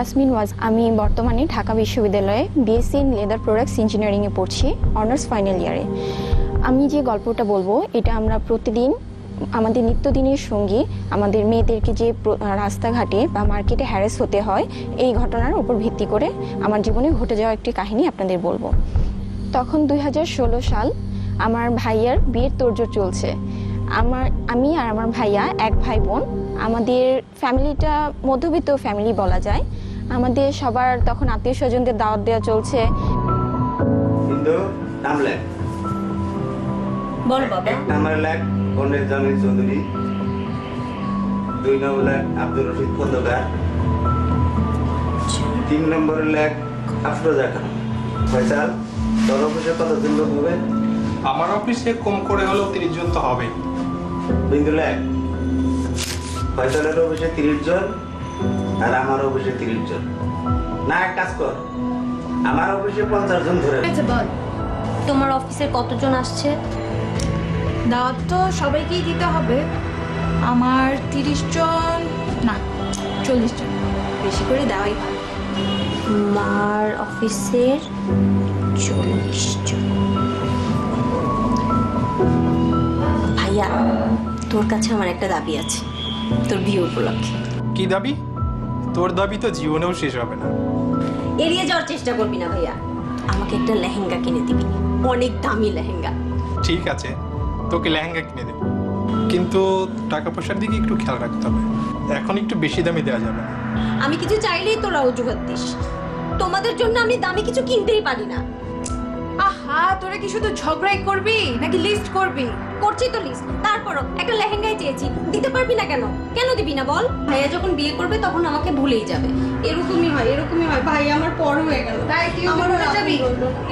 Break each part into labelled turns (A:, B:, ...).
A: তাসমিন ওয়াজ, আমি বর্তমানে ঢাকা বিশ্ববিদ্যালয়ে বিএসসি ইন লেদার প্রোডাক্টস ইঞ্জিনিয়ারিংয়ে পড়ছি অনার্স ফাইনাল ইয়ারে আমি যে গল্পটা বলব, এটা আমরা প্রতিদিন, আমাদের নিত্যদিনের সঙ্গী, আমাদের মেয়েদেরকে যে রাস্তাঘাটে বা মার্কেটে হ্যারেস হতে হয়, এই ঘটনার উপর ভিত্তি করে আমার জীবনে ঘটে যাওয়া একটি কাহিনী আপনাদের বলব। তখন দুই হাজার ষোলো সাল আমার ভাইয়ার বিয়ের তোড়জোড় চলছে। আমার, আমি আর আমার ভাইয়া এক ভাই বোন, আমাদের ফ্যামিলিটা মধ্যবিত্ত ফ্যামিলি বলা যায়। আমাদের সবার তখন আত্মীয় স্বজনদের দাওয়াত দেওয়া চলছে।
B: কিন্তু নাম লেখ।
C: বল বাবা।
B: এক নাম্বার লেখ পন্ডিত জামিল চৌধুরী। দুই নম্বর লেখ আব্দুর রশিদ খন্দকার। তিন নম্বরের লেখ আফরোজা খান। ফয়সাল তোর অফিসে কতজন লোক হবে?
D: আমার অফিসে কম করে হলেও তিরিশ জন তো হবে
B: বিন্দু লেখ। ফয়সালের অফিসে তিরিশ জন। আর আমার অফিসে তিরিশ জন। না এক কাজ কর। আমার অফিসে পঞ্চাশ জন ধরে।
C: আচ্ছা বল। তোমার অফিসে কতজন আসছে?
E: দাওয়াত তো সবাইকেই দিতে হবে। আমার তিরিশ জন না চল্লিশ জন। বেশি করে দেওয়াই ভালো।
C: মার অফিসের চল্লিশ জন। ভাইয়া তোর কাছে আমার একটা দাবি আছে। তোর বিয়ে উপলক্ষে।
D: কি দাবি? তোর দাবি তো জীবনেও শেষ হবে না।
C: এড়িয়ে যাওয়ার চেষ্টা করবি না ভাইয়া। আমাকে একটা লেহেঙ্গা কিনে দিবি। অনেক দামি লেহেঙ্গা।
D: ঠিক আছে তোকে লেহেঙ্গা কিনে দেব। কিন্তু টাকা পয়সার দিকে একটু খেয়াল রাখতে হবে। এখন একটু বেশি দামি দেওয়া যাবে না।
C: আমি কিছু চাইলেই তোরা অজুহাত দিস। তোমাদের জন্য আমি দামি কিছু কিনতেই পারি না।
E: আহা তোরা কি শুধু ঝগড়াই করবি নাকি লিস্ট করবি?
C: করছি তো লিস্ট তারপরও একটা লেহেঙ্গাই চেয়েছি। দিতে পারবি না কেন? কেন দিবি না বল? ভাইয়া যখন বিয়ে করবে তখন আমাকে ভুলেই যাবে। এরকমই হয় এরকমই হয়। ভাই আমার পর হয়ে গেল।
E: তাই তুই
C: আমার রাগ
E: যাবি।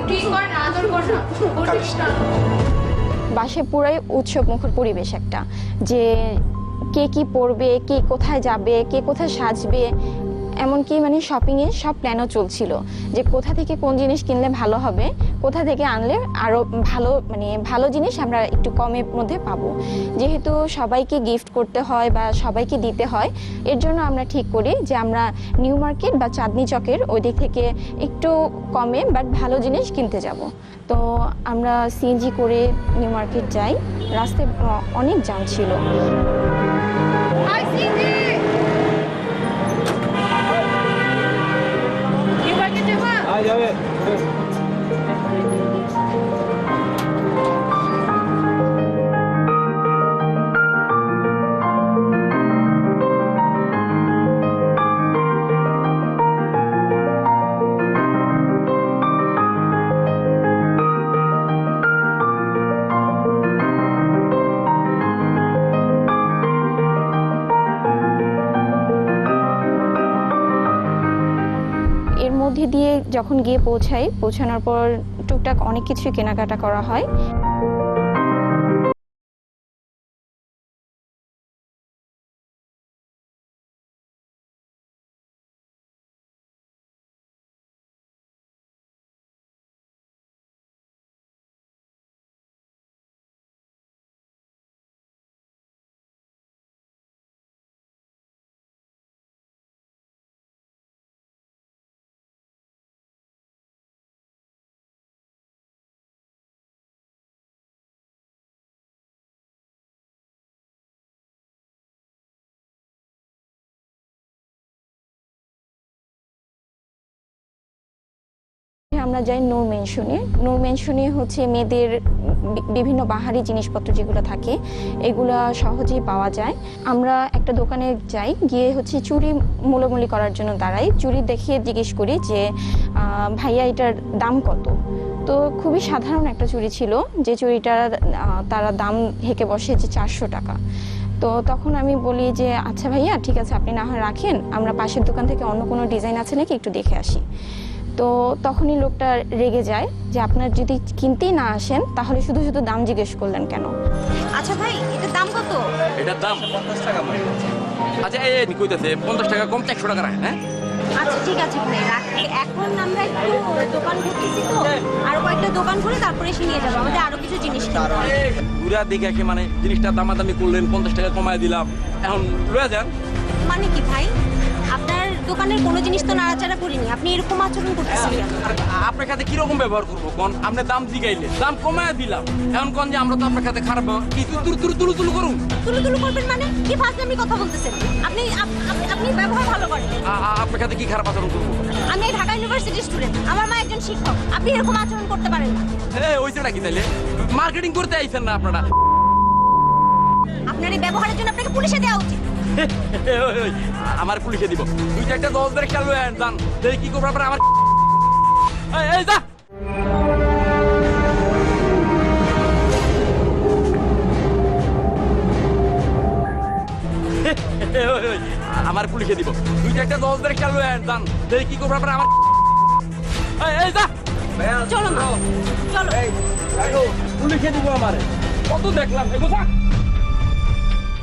E: একটু কর না আদর কর না। করছিস না।
A: বাসে পুরাই উৎসব মুখর পরিবেশ একটা। যে কে কি পরবে কে কোথায় যাবে কে কোথায় সাজবে এমনকি মানে শপিংয়ে সব প্ল্যানও চলছিল যে কোথা থেকে কোন জিনিস কিনলে ভালো হবে, কোথা থেকে আনলে আরও ভালো মানে ভালো জিনিস আমরা একটু কমের মধ্যে পাবো। যেহেতু সবাইকে গিফট করতে হয় বা সবাইকে দিতে হয়, এর জন্য আমরা ঠিক করি যে আমরা নিউ মার্কেট বা চাঁদনি চকের ওই দিক থেকে একটু কমে বাট ভালো জিনিস কিনতে যাব। তো আমরা সিএনজি করে নিউ মার্কেট যাই, রাস্তায় অনেক জাম ছিল। মধ্যে দিয়ে যখন গিয়ে পৌঁছাই পৌঁছানোর পর টুকটাক অনেক কিছুই কেনাকাটা করা হয়। আমরা যাই নূর মেনশনে নূর মেনশনে হচ্ছে মেয়েদের বিভিন্ন বাহারি জিনিসপত্র যেগুলো থাকে, এগুলো সহজেই পাওয়া যায়। আমরা একটা দোকানে যাই, গিয়ে হচ্ছে চুড়ি মূলামূলি করার জন্য দাঁড়াই। চুড়ি দেখিয়ে জিজ্ঞেস করি যে ভাইয়া এটার দাম কত? তো খুবই সাধারণ একটা চুড়ি ছিল। যে চুড়িটার তারা দাম হেঁকে বসে যে চারশো টাকা। তো তখন আমি বলি যে আচ্ছা ভাইয়া, ঠিক আছে, আপনি না হয় রাখেন। আমরা পাশের দোকান থেকে অন্য কোনো ডিজাইন আছে নাকি? একটু দেখে আসি। তো তখনই লোকটা রেগে যায় যে আপনার যদি কিনতেই না আসেন তাহলে শুধু শুধু দাম জিজ্ঞেস করলেন কেন?
C: আচ্ছা ভাই এটার দাম কত?
F: এটার দাম? পঞ্চাশ টাকা আচ্ছা এই এই কইতেছে পঞ্চাশ টাকা কম চারশো টাকা রাখেন হ্যাঁ?
C: আচ্ছা ঠিক আছে ভাই রাখি এখন আমরা একটু দোকান ঘুরতেছি তো আরও কয়েকটা দোকান ঘুরে তারপরে এসে নিয়ে যাব আমাদের আরও কিছু জিনিস।
F: ঘুরা দেখে একে মানে জিনিসটা দামাদামি করলেন পঞ্চাশ টাকা কমায় দিলাম। এখন লয়ে যান।
C: মানে কি ভাই? দোকানের কোনো জিনিস তো নাড়াচাড়া করিনি। আপনি এরকম আচরণ করতেছেন কেন?
F: আপনার কাছে কীরকম ব্যবহার করব কোন আপনি দাম জিগাইলে। দাম কমায় দিলাম। এখন কোন যে আমরা তো আপনার কাছে খারাপ ব্যবহার- কি তুলু তুলু তুলু তুলু করুন?
C: তুলু তুলু করবেন মানে? কি ফাজলামি কথা বলতেছেন? আপনি আপ- আপ- আপনি ব্যবহার ভালো করেন।
F: আপনার কাছে কি খারাপ আচরণ করব?
C: আমি ঢাকা ইউনিভার্সিটির স্টুডেন্ট। আমার মা একজন শিক্ষক। আপনি এরকম আচরণ করতে পারেন না।
F: এই ওইটা কি তাইলে? মার্কেটিং করতে আইছেন না আপনারা?
C: আপনার এই ব্যবহারের জন্য আপনাকে পুলিশে দেওয়া উচিত।
F: আমার পুলিশে দিব। দুই চারটা দশ ধরে খেয়াল হয়ে যান দেখি কি করব আপনার আমার এই, যা! আমার পুলিশে দিব। দুই চারটা দশ ধরে খেয়াল হয়ে যান কি করব আপনার আমার এই, যা!
C: চলো চলো।
F: পুলিশে দিব আমারে। কত দেখলাম এগো যা!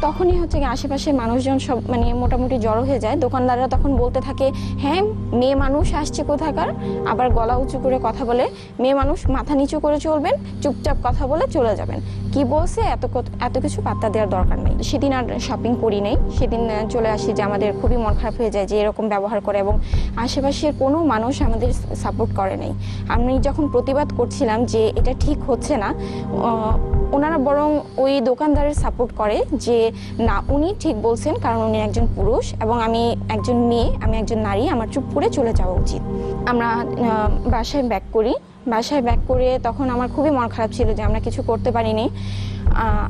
A: তখনই হচ্ছে কি আশেপাশে মানুষজন সব মানে মোটামুটি জড়ো হয়ে যায়। দোকানদাররা তখন বলতে থাকে হ্যাঁ মেয়ে মানুষ আসছে কোথাকার? আবার গলা উঁচু করে কথা বলে, মেয়ে মানুষ মাথা নিচু করে চলবেন, চুপচাপ কথা বলে চলে যাবেন। কি বলছে? এত এত কিছু পাত্তা দেওয়ার দরকার নেই। সেদিন আর শপিং করি নেই। সেদিন চলে আসি যে আমাদের খুবই মন খারাপ হয়ে যায় যে এরকম ব্যবহার করে এবং আশেপাশের কোনো মানুষ আমাদের সাপোর্ট করে নেই। আমি যখন প্রতিবাদ করছিলাম যে এটা ঠিক হচ্ছে না ওনারা বরং ওই দোকানদারের সাপোর্ট করে যে, না, উনি ঠিক বলছেন কারণ উনি একজন পুরুষ এবং আমি একজন মেয়ে, আমি একজন নারী, আমার চুপ করে চলে যাওয়া উচিত। আমরা বাসায় ব্যাক করি। বাসায় ব্যাক করে তখন আমার খুবই মন খারাপ ছিল যে আমরা কিছু করতে পারিনি।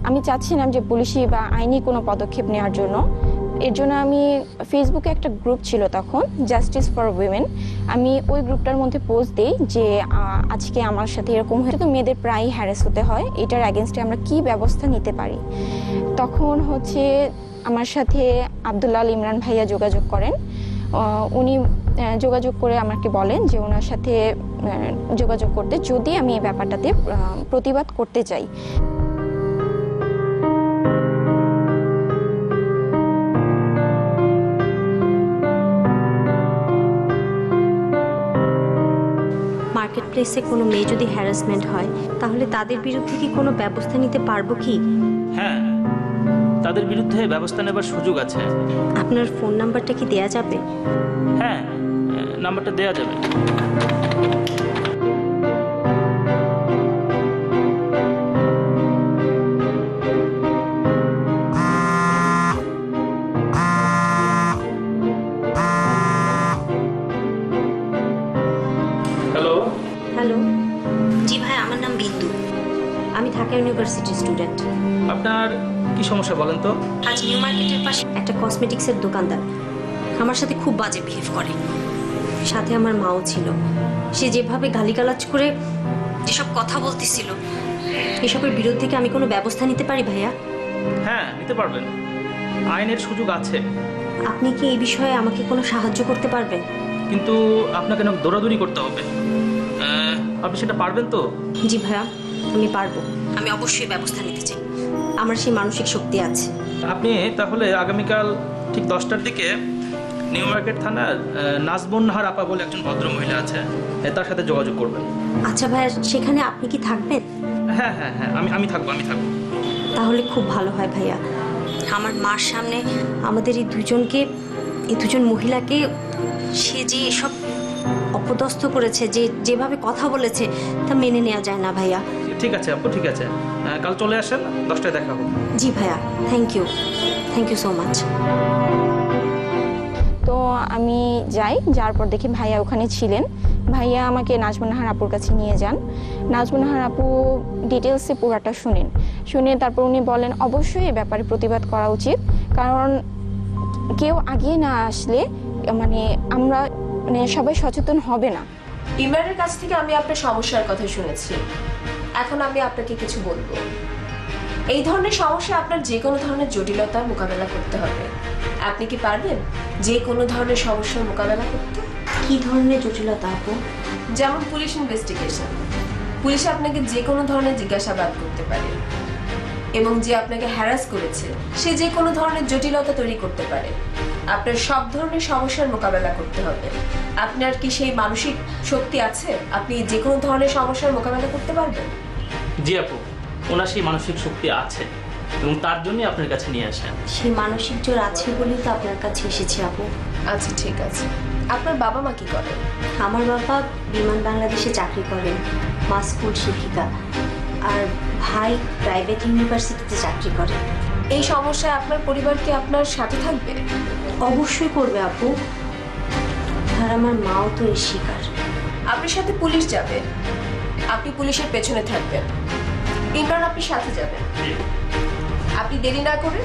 A: আমি চাচ্ছিলাম যে পুলিশি বা আইনি কোনো পদক্ষেপ নেওয়ার জন্য। এর জন্য আমি ফেসবুকে একটা গ্রুপ ছিল তখন জাস্টিস ফর উইমেন আমি ওই গ্রুপটার মধ্যে পোস্ট দিই যে আজকে আমার সাথে এরকম হয়ে তো মেয়েদের প্রায় হ্যারাস হতে হয়। এটার অ্যাগেনস্টে আমরা কি ব্যবস্থা নিতে পারি? তখন হচ্ছে আমার সাথে আবদুল্লাহ আল ইমরান ভাইয়া যোগাযোগ করেন। উনি যোগাযোগ করে আমাকে বলেন যে, ওনার সাথে যোগাযোগ করতে। যদি আমি এই ব্যাপারটাতে প্রতিবাদ করতে চাই।
C: প্লেসে কোনো মেয়ে যদি হ্যারাসমেন্ট হয় তাহলে তাদের বিরুদ্ধে কি কোনো ব্যবস্থা নিতে পারব কি?
G: হ্যাঁ তাদের বিরুদ্ধে ব্যবস্থা নেবার সুযোগ আছে।
C: আপনার ফোন নাম্বারটা কি দেয়া যাবে?
G: হ্যাঁ নাম্বারটা দেয়া যাবে।
C: ঢাকা ইউনিভার্সিটির স্টুডেন্ট।
G: আপনার কি সমস্যা বলেন তো?
C: আজ নিউ মার্কেটের পাশে একটা কসমেটিক্সের দোকানদার আমার সাথে খুব বাজে বিহেভ করে। সাথে আমার মাও ছিল। সে যেভাবে গালিগালাজ করে যেসব কথা বলতেছিল এসবের বিরুদ্ধে কি আমি কোনো ব্যবস্থা নিতে পারি ভাইয়া?
G: হ্যাঁ নিতে পারবেন। আইনের সুযোগ আছে।
C: আপনি কি এই বিষয়ে আমাকে কোনো সাহায্য করতে পারবেন?
G: কিন্তু আপনাকে না দৌড়াদৌড়ি করতে হবে। আপনি সেটা পারবেন তো?
C: জি ভাইয়া আমি পারব। আমি অবশ্যই ব্যবস্থা নিতে চাই। আমার সেই মানসিক শক্তি আছে।
G: আপনি তাহলে আগামীকাল ঠিক দশটার দিকে নিউ মার্কেট থানার আহ, নাজবুন নাহার আপা বলে একজন ভদ্র মহিলা আছে তার সাথে যোগাযোগ করবেন।
C: আচ্ছা ভাইয়া সেখানে আপনি কি থাকবেন?
G: হ্যাঁ হ্যাঁ হ্যাঁ আমি আমি থাকব আমি থাকব।
C: তাহলে খুব ভালো হয় ভাইয়া। আমার মার সামনে আমাদের এই দুজনকে এই দুজন মহিলাকে সে যে এসব অপদস্থ করেছে যে যেভাবে কথা বলেছে তা মেনে নেওয়া যায় না ভাইয়া।
G: ঠিক আছে আপু ঠিক আছে। কাল চলে আসেন দশটায় দেখা হবে।
C: জি ভাইয়া thank you thank you so much
A: তো আমি যাই যার পর দেখি ভাইয়া ওখানে ছিলেন। ভাইয়া আমাকে নাজমুনাহার আপুর কাছে নিয়ে যান। নাজমুনাহার আপু ডিটেলসে পুরাটা শুনেন। শুনে তারপর উনি বলেন অবশ্যই এ ব্যাপারে প্রতিবাদ করা উচিত। কারণ কেউ আগিয়ে না আসলে মানে আমরা মানে সবাই সচেতন হবে না।
H: ইমরানের কাছ থেকে আমি আপনার সমস্যার কথা শুনেছি। এখন আমি আপনাকে কিছু বলব। এই ধরনের সমস্যা আপনার যে কোনো ধরনের জটিলতার মোকাবেলা করতে হবে। আপনি কি পারবেন যে কোনো ধরনের সমস্যার মোকাবেলা করতে?
C: কি ধরনের জটিলতা আপু?
H: যেমন পুলিশ ইনভেস্টিগেশন। পুলিশ আপনাকে যে কোনো ধরনের জিজ্ঞাসাবাদ করতে পারে। এবং যে আপনাকে হ্যারাস করেছে সে যে কোনো ধরনের জটিলতা তৈরি করতে পারে। আপনার সব ধরনের সমস্যার মোকাবেলা করতে হবে। আপনার কি সেই মানসিক শক্তি আছে? আপনি যে কোনো ধরনের সমস্যার মোকাবেলা করতে পারবেন?
G: জি আপু ওনার সেই মানসিক শক্তি আছে এবং তার জন্যই আপনার কাছে নিয়ে আসা
C: সেই মানসিক জোর আছে বলেই তো আপনার কাছে এসেছি আপু।
H: আচ্ছা ঠিক আছে। আপনার বাবা মা কি করেন
C: আমার বাবা বিমান বাংলাদেশে চাকরি করেন মা স্কুল শিক্ষিকা আর ভাই প্রাইভেট ইউনিভার্সিটিতে চাকরি করে।
H: এই সমস্যায় আপনার পরিবার কি আপনার সাথে থাকবে?
C: অবশ্যই করবে আপু। আর আমার মাও তো এর শিকার।
H: আপনার সাথে পুলিশ যাবে। আপনি পুলিশের পেছনে থাকবেন। ইমরান আপনি সাথে যাবেন। আপনি দেরি না করে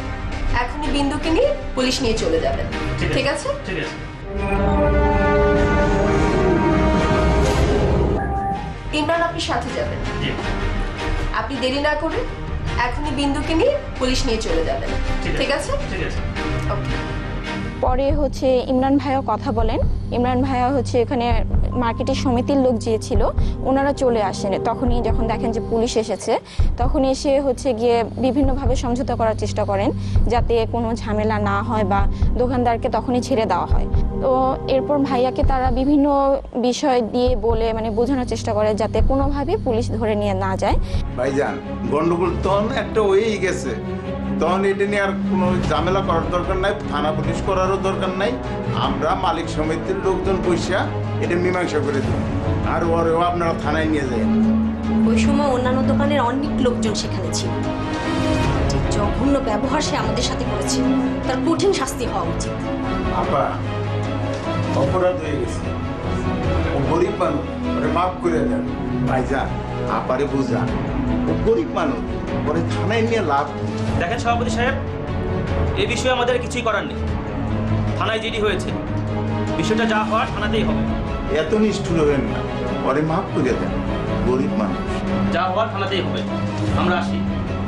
H: এখনই বিন্দুকে নিয়ে পুলিশ নিয়ে চলে যাবেন। ঠিক আছে।
G: ঠিক আছে?
H: ইমরান আপনি সাথে যাবেন। আপনি দেরি না করে এখনই বিন্দুকে নিয়ে পুলিশ নিয়ে চলে যাবেন। ঠিক আছে।
G: ঠিক আছে?
H: ওকে
A: পরে হচ্ছে ইমরান ভাইয়া কথা বলেন। ইমরান ভাইয়া হচ্ছে এখানে মার্কেটের সমিতির লোক যে ছিল ওনারা চলে আসেন। তখনই যখন দেখেন যে পুলিশ এসেছে, তখন এসে হচ্ছে গিয়ে বিভিন্নভাবে সমঝোতা করার চেষ্টা করেন, যাতে কোনো ঝামেলা না হয় বা দোকানদারকে তখনই ছেড়ে দেওয়া হয়। তো এরপর ভাইয়াকে তারা বিভিন্ন বিষয় দিয়ে বলে মানে বোঝানোর চেষ্টা করে, যাতে কোনোভাবে পুলিশ ধরে নিয়ে না যায়।
I: ভাইজান, গন্ডগোল তখন একটা গেছে। তখন এটা নিয়ে আর কোনো ঝামেলা করার দরকার নাই থানা পুলিশ করারও দরকার নাই। আমরা মালিক সমিতির লোকজন বৈশা এটা মীমাংসা করে দেব। আর ওরেও আপনারা থানায় নিয়ে যায়
C: ওই সময় অন্যান্য দোকানের অনেক লোকজন সেখানে ছিল। যে জঘন্য ব্যবহার সে আমাদের সাথে করেছে তার কঠিন শাস্তি হওয়া উচিত।
I: আপা অপরাধ হয়ে গেছে। ও গরিব মানুষ ওরে মাফ করে দেন। ভাইজান আপারে বুঝা ও গরিব মানুষ ওরে থানায় নিয়ে লাভ?
G: দেখেন সভাপতি সাহেব এ বিষয়ে আমাদের কিছুই করার নেই। থানায় জিডি হয়েছে। বিষয়টা যা হওয়ার থানাতেই হবে।
I: এত নিষ্ঠুর হবেন না পরে মাফ করে দেন গরিব মানুষ।
G: যা হওয়ার থানাতেই হবে। আমরা আসি।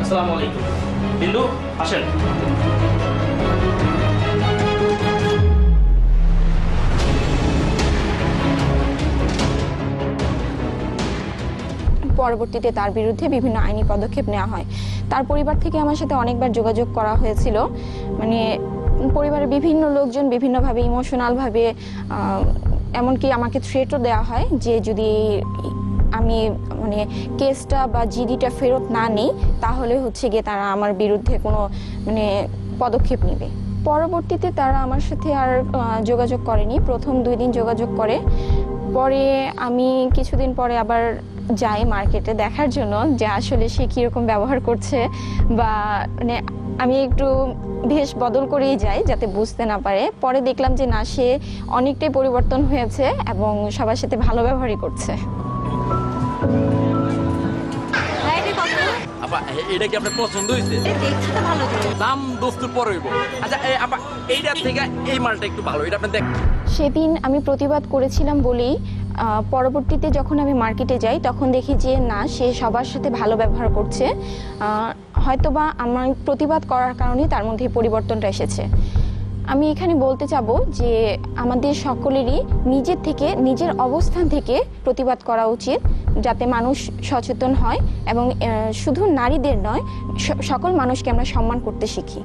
G: আসসালামু আলাইকুম। বিন্দু আসেন।
A: পরবর্তীতে তার বিরুদ্ধে বিভিন্ন আইনি পদক্ষেপ নেওয়া হয়। তার পরিবার থেকে আমার সাথে অনেকবার যোগাযোগ করা হয়েছিল। মানে পরিবারের বিভিন্ন লোকজন বিভিন্নভাবে ইমোশনালভাবে এমনকি আমাকে থ্রেটও দেওয়া হয় যে যদি আমি মানে কেসটা বা জিডিটা ফেরত না নিই, তাহলে হচ্ছে গিয়ে তারা আমার বিরুদ্ধে কোনো মানে পদক্ষেপ নেবে। পরবর্তীতে তারা আমার সাথে আর যোগাযোগ করেনি। প্রথম দুই দিন যোগাযোগ করে। পরে আমি কিছুদিন পরে আবার যাই মার্কেটে দেখার জন্য যে আসলে সে কীরকম ব্যবহার করছে বা মানে আমি একটু বেশ বদল করেই যাই যাতে বুঝতে না পারে। পরে দেখলাম যে না সে অনেকটাই পরিবর্তন হয়েছে এবং সবার সাথে ভালো ব্যবহারই করছে।
F: আপা এটা কি আপনার পছন্দ হয়েছে?
C: দেখতে তো ভালো জিনিস
F: দাম দোস্তুর পর হইব। আচ্ছা আপা এইটার থেকে এই মালটা একটু ভালো এটা আপনি দেখ
A: সেদিন আমি প্রতিবাদ করেছিলাম বলেই পরবর্তীতে যখন আমি মার্কেটে যাই, তখন দেখি যে না, সে সবার সাথে ভালো ব্যবহার করছে। হয়তোবা আমার প্রতিবাদ করার কারণে তার মধ্যে পরিবর্তনটা এসেছে। আমি এখানে বলতে চাবো যে আমাদের সকলেরই নিজের থেকে, নিজের অবস্থান থেকে প্রতিবাদ করা উচিত, যাতে মানুষ সচেতন হয় এবং শুধু নারীদের নয় সকল মানুষকে আমরা সম্মান করতে শিখি।